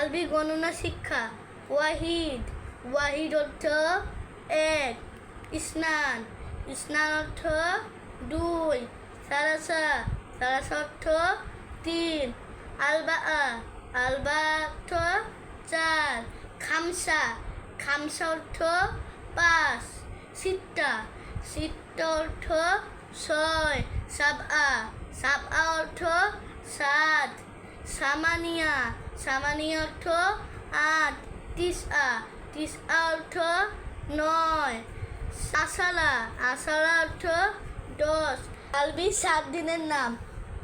আরবি গণনা শিক্ষা, ওয়াহিদ ওয়াহিদ অর্থ এক, স্নান স্নান অর্থ দুই, সারাসা সারাসা অর্থ তিন আলবা আলবা অর্থ চার, খামসা খামসা অর্থ পাঁচ, সিট্টা সিট্টা অর্থ ছয়, সাবআ সাবআ অর্থ সাত সামানিয়া। সামানিয়া অর্থ আট তিসআ তিসআ অর্থ নয়। আসালা আসালা অর্থ দশ। আলবি সাত দিনের নাম।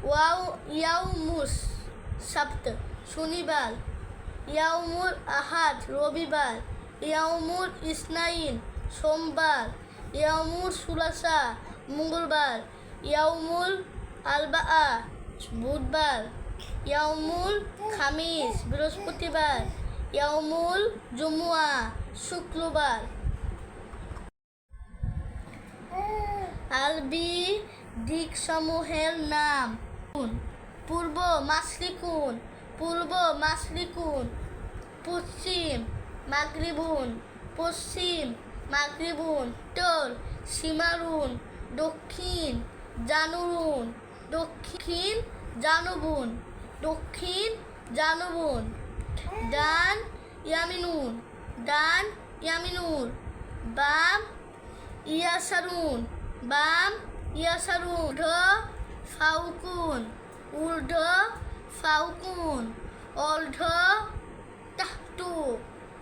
ওয়াও ইয়াউমুস সপ্ত, শনিবার। ইয়াউমুল আহাদ, রবিবার। ইয়াউমুল ইসনাইন, সোমবার। ইয়াউমুল সুলাসা, মঙ্গলবার। ইয়াউমুল আলবাআ, বুধবার। ইয়াউমুল খামিস বৃহস্পতিবার। ইয়ামুল জুমুয়া, শুক্রবার। আরবি দিকসমূহের নাম। পূর্ব মাসরিকুন পূর্ব মাসরিকুন পশ্চিম মাগরিবুন পশ্চিম মাগরিবুন, উত্তর সীমারুন, দক্ষিণ জানুরুন, দক্ষিণ জানুবুন। দক্ষিণ জানুবুন ডান ইয়ামিনুন ডান ইয়ামিনুন বাম ইয়াসারুন বাম ইয়াসারুন ঊর্ধ্ব ফাউকুন ঊর্ধ্ব ফাউকুন টাহটু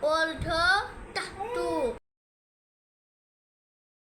অর্ধ টাহটু